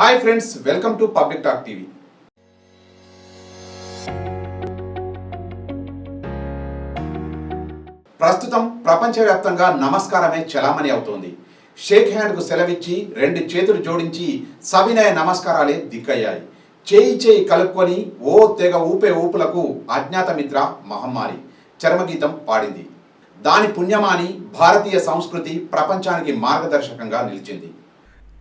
Hi friends welcome to public talk TV. ప్రస్తుతం ప్రపంచవ్యాప్తంగా నమస్కారమే చలామణి అవుతోంది. షేక్ హ్యాండ్కు సెలవిచ్చి రెండు చేతులు జోడించి సవినయ నమస్కారాలే దిక్కయ్యాయి చేయి చేయి కలుపుకొని ఓ తెగ ఊపే ఊపులకు అజ్ఞాతమిత్ర మహమ్మారి చర్మగీతం పాడింది. దాని పుణ్యమాని భారతీయ సంస్కృతి ప్రపంచానికి మార్గదర్శకంగా నిలిచింది.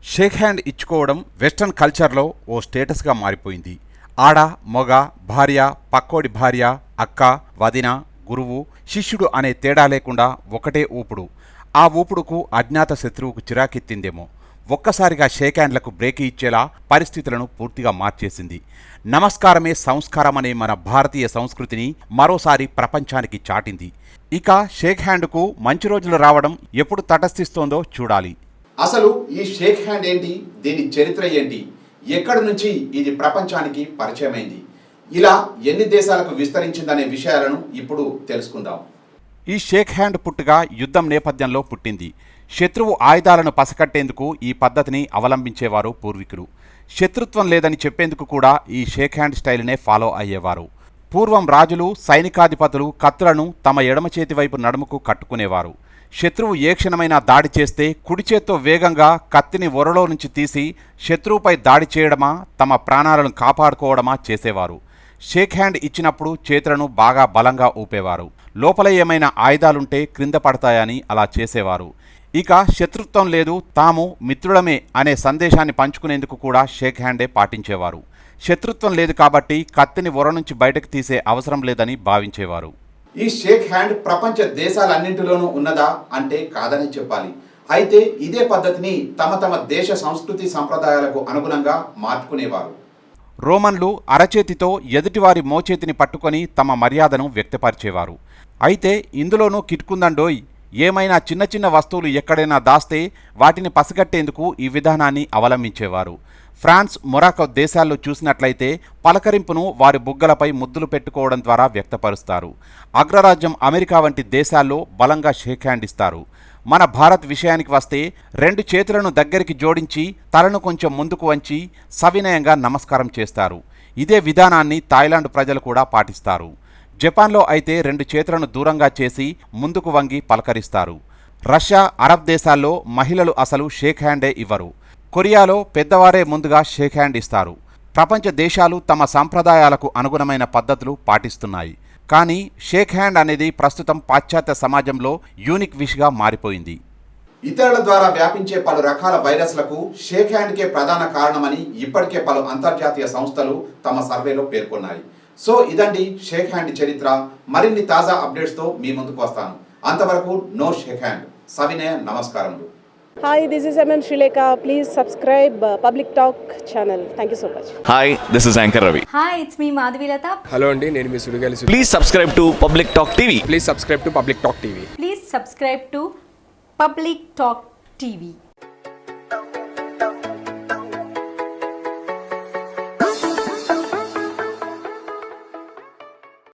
షేక్ హ్యాండ్ ఇచ్చుకోవడం వెస్టర్న్ కల్చర్లో ఓ స్టేటస్గా మారిపోయింది. ఆడ మొగ భార్య పక్కోడి భార్య అక్క వదిన గురువు శిష్యుడు అనే తేడా లేకుండా ఒకటే ఊపుడు. ఆ ఊపుడుకు అజ్ఞాత శత్రువుకు చిరాకెత్తిందేమో. ఒక్కసారిగా షేక్ హ్యాండ్లకు బ్రేక్ ఇచ్చేలా పరిస్థితులను పూర్తిగా మార్చేసింది. నమస్కారమే సంస్కారం అనే మన భారతీయ సంస్కృతిని మరోసారి ప్రపంచానికి చాటింది. ఇక షేక్ హ్యాండ్కు మంచి రోజులు రావడం ఎప్పుడు తటస్థిస్తోందో చూడాలి. అసలు ఈ షేక్ హ్యాండ్ ఏంటి? దీని చరిత్ర ఏంటి? ఎక్కడి నుంచి ఇది ప్రపంచానికి పరిచయమైంది? ఇలా ఎన్ని దేశాలకు విస్తరించిందనే విషయాలను ఇప్పుడు తెలుసుకుందాం. ఈ షేక్ హ్యాండ్ పుట్టుగా యుద్ధం నేపథ్యంలో పుట్టింది. శత్రువు ఆయుధాలను పసకట్టేందుకు ఈ పద్ధతిని అవలంబించేవారు పూర్వీకులు. శత్రుత్వం లేదని చెప్పేందుకు కూడా ఈ షేక్ హ్యాండ్ స్టైల్నే ఫాలో అయ్యేవారు. పూర్వం రాజులు సైనికాధిపతులు కత్తులను తమ ఎడమ చేతి వైపు నడుముకు కట్టుకునేవారు. శత్రువు ఏ క్షణమైనా దాడి చేస్తే కుడి చేత్తో వేగంగా కత్తిని ఒరలో నుంచి తీసి శత్రువుపై దాడి చేయడమా తమ ప్రాణాలను కాపాడుకోవడమా చేసేవారు. షేక్ హ్యాండ్ ఇచ్చినప్పుడు చేతులను బాగా బలంగా ఊపేవారు. లోపల ఏమైనా ఆయుధాలుంటే క్రింద పడతాయని అలా చేసేవారు. ఇక శత్రుత్వం లేదు తాము మిత్రుడమే అనే సందేశాన్ని పంచుకునేందుకు కూడా షేక్ హ్యాండే పాటించేవారు. శత్రుత్వం లేదు కాబట్టి కత్తిని ఒర నుంచి బయటకు తీసే అవసరం లేదని భావించేవారు. ఈ షేక్ హ్యాండ్ ప్రపంచ దేశాలన్నింటిలోనూ ఉన్నదా అంటే కాదని చెప్పాలి. అయితే ఇదే పద్ధతిని తమ తమ దేశ సంస్కృతి సంప్రదాయాలకు అనుగుణంగా మార్చుకునేవారు. రోమన్లు అరచేతితో ఎదుటివారి మోచేతిని పట్టుకొని తమ మర్యాదను వ్యక్తపరిచేవారు. అయితే ఇందులోనూ కిట్కుందండోయ్. ఏమైనా చిన్న చిన్న వస్తువులు ఎక్కడైనా దాస్తే వాటిని పసిగట్టేందుకు ఈ విధానాన్ని అవలంబించేవారు. ఫ్రాన్స్ మొరాకో దేశాల్లో చూసినట్లయితే పలకరింపును వారి బుగ్గలపై ముద్దులు పెట్టుకోవడం ద్వారా వ్యక్తపరుస్తారు. అగ్రరాజ్యం అమెరికా వంటి దేశాల్లో బలంగా షేక్ హ్యాండ్ ఇస్తారు. మన భారత్ విషయానికి వస్తే రెండు చేతులను దగ్గరికి జోడించి తలను కొంచెం ముందుకు వంచి సవినయంగా నమస్కారం చేస్తారు. ఇదే విధానాన్ని థాయిలాండ్ ప్రజలు కూడా పాటిస్తారు. జపాన్లో అయితే రెండు చేతులను దూరంగా చేసి ముందుకు వంగి పలకరిస్తారు. రష్యా అరబ్ దేశాల్లో మహిళలు అసలు షేక్ హ్యాండే ఇవ్వరు. కొరియాలో పెద్దవారే ముందుగా షేక్ హ్యాండ్ ఇస్తారు. ప్రపంచ దేశాలు తమ సాంప్రదాయాలకు అనుగుణమైన పద్ధతులు పాటిస్తున్నాయి. కానీ షేక్ హ్యాండ్ అనేది ప్రస్తుతం పాశ్చాత్య సమాజంలో యూనిక్ విష్గా మారిపోయింది. ఇతరుల ద్వారా వ్యాపించే పలు రకాల వైరస్లకు షేక్ హ్యాండ్కే ప్రధాన కారణమని ఇప్పటికే పలు అంతర్జాతీయ సంస్థలు తమ సర్వేలో పేర్కొన్నాయి. సో ఇదండి షేక్ హ్యాండ్ చరిత్ర. మరిన్ని తాజా అప్డేట్స్తో మీ ముందుకు వస్తాను. అంతవరకు నో షేక్ హ్యాండ్. సవినయ నమస్కారములు. Hi, this is MM Srileka. Please subscribe uh, Public Talk channel. Thank you so much. Hi this is anchor Ravi hi it's me Madhavilatha hello అండి నేను మీ సుడిగాలి సు- please subscribe to public talk TV please subscribe to public talk TV please subscribe to public talk TV